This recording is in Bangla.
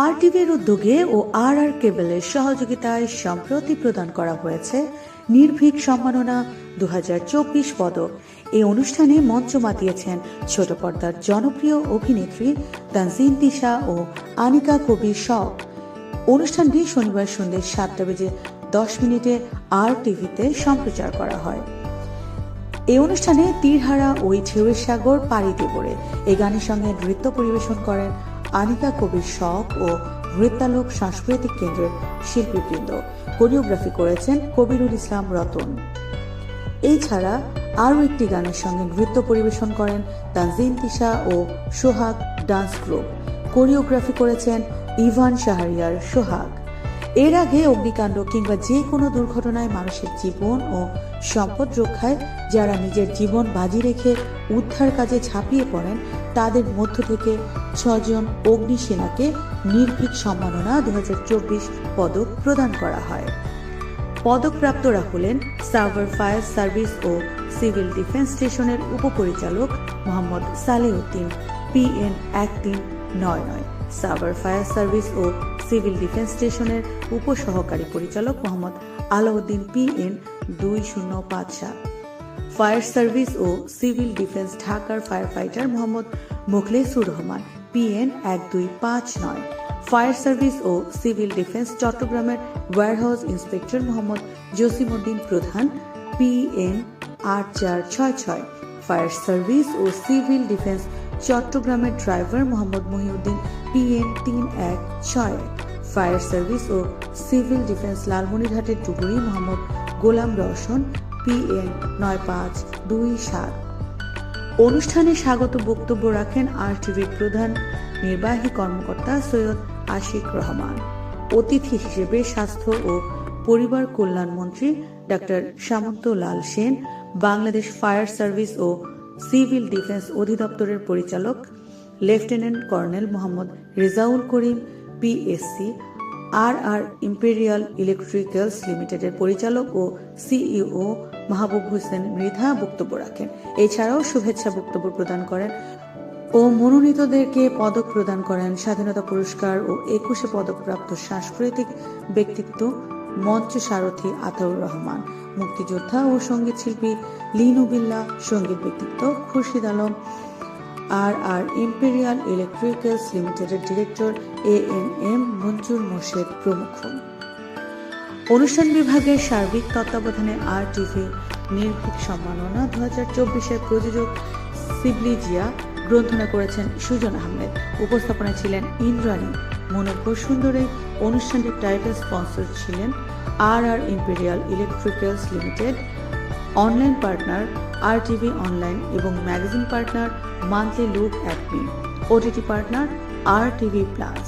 আর টিভির উদ্যোগে ও আর আর কেবলের সহযোগিতায় সম্প্রতি প্রদান করা হয়েছে নির্ভীক সম্মাননা দুহাজার চব্বিশ পদক। এই অনুষ্ঠানে মঞ্চ মাতিয়েছেন ছোট পর্দার জনপ্রিয় অভিনেত্রী তানজিন তিশা ও আনিকা কবির শখ অনুষ্ঠানটি শনিবার সন্ধ্যে সাতটা বেজে দশ মিনিটে আর টিভিতে সম্প্রচার করা হয়। এই অনুষ্ঠানে তীরহারা ওই ঢেউয়ের সাগর পাড়ি পড়ে। এই গানের সঙ্গে নৃত্য পরিবেশন করেন আনিকা কবির শখ ও নৃত্যালোক সাংস্কৃতিক কেন্দ্রের শিল্পীবৃন্দ। কোরিওগ্রাফি করেছেন কবিরুল ইসলাম রতন। এছাড়া আরও একটি গানের সঙ্গে নৃত্য পরিবেশন করেন তানজিন তিশা ও সোহাগ ডান্স গ্রুপ। কোরিওগ্রাফি করেছেন ইভান শাহরিয়ার সোহাগ। এর আগে অগ্নিকাণ্ড কিংবা যে কোনো দুর্ঘটনায় মানুষের জীবন ও সম্পদ রক্ষায় যারা নিজের জীবন বাজি রেখে উদ্ধার কাজে ঝাঁপিয়ে পড়েন, তাদের মধ্য থেকে ছজন অগ্নিসেনাকে নির্ভীক সম্মাননা দু হাজার চব্বিশ পদক প্রদান করা হয়। পদকপ্রাপ্তরা হলেন সার্ভার ফায়ার সার্ভিস ও সিভিল ডিফেন্স স্টেশনের উপপরিচালক মোহাম্মদ সালেউদ্দিন, পিএন এক তিন নয় নয়। সার্ভার ফায়ার সার্ভিস ও সিভিল ডিফেন্স স্টেশনের উপসহকারী পরিচালক মোহাম্মদ আলাউদ্দিন পিএন দুই শূন্য পাঁচ সাত। ফায়ার সার্ভিস ও সিভিল ডিফেন্স ঢাকার fire fighter Mohammad Mukhlesur Rahman PN এক দুই পাঁচ নয়। ফায়ার সার্ভিস ও সিভিল ডিফেন্স চট্টগ্রামের warehouse inspector Mohammad Jasimuddin Pradhan PN আট চার ছয় ছয়। ফায়ার সার্ভিস ও সিভিল ডিফেন্স চট্টগ্রামের ড্রাইভার মোহাম্মদ মহিউদ্দিন পিএন তিন এক ছয় এক। ফায়ার সার্ভিস ও সিভিল ডিফেন্স লালমনিরহাটের ডুবুরি মোহাম্মদ গোলাম রওশন পিএন নয় পাঁচ দুই সাত। অনুষ্ঠানে স্বাগত বক্তব্য রাখেন আর টিভির প্রধান নির্বাহী কর্মকর্তা সৈয়দ আশিক রহমান। অতিথি হিসেবে স্বাস্থ্য ও পরিবার কল্যাণ মন্ত্রী doctor Samanta Lal Sen, Bangladesh fire service ও সিভিল ডিফেন্স অধিদপ্তরের পরিচালক, lieutenant colonel Mohammad Rezaul Karim PSC R R imperial electricals লিমিটেডের পরিচালক ও সিইও মাহবুব হোসেন মৃধা বক্তব্য রাখেন। এছাড়াও শুভেচ্ছা বক্তব্য প্রদান করেন ও মনোনীতদেরকে পদক প্রদান করেন স্বাধীনতা পুরস্কার ও একুশে পদকপ্রাপ্ত সাংস্কৃতিক ব্যক্তিত্ব মঞ্চ সারথী আতাউর রহমান, মুক্তিযোদ্ধা ও সংগীত শিল্পী লিনু বিল্লা, সংগীত ব্যক্তিত্ব Khurshid Alam, R R imperial electricals লিমিটেডের director A N M Manzur Morshed প্রমুখ। অনুষ্ঠান বিভাগের সার্বিক তত্ত্বাবধানে আর টিভি নির্ভীক সম্মাননা দু হাজার চব্বিশের প্রযোজক সিবলি জিয়া গ্রন্থনা করেছেন সুজন আহমেদ। উপস্থাপনায় ছিলেন ইন্দ্রাণী মনোজ্ঞ সুন্দর এই অনুষ্ঠানটির টাইটেল স্পন্সর ছিলেন R R imperial electricals limited, online partner R TV online এবং magazine partner monthly look Atomy OTT partner R TV plus.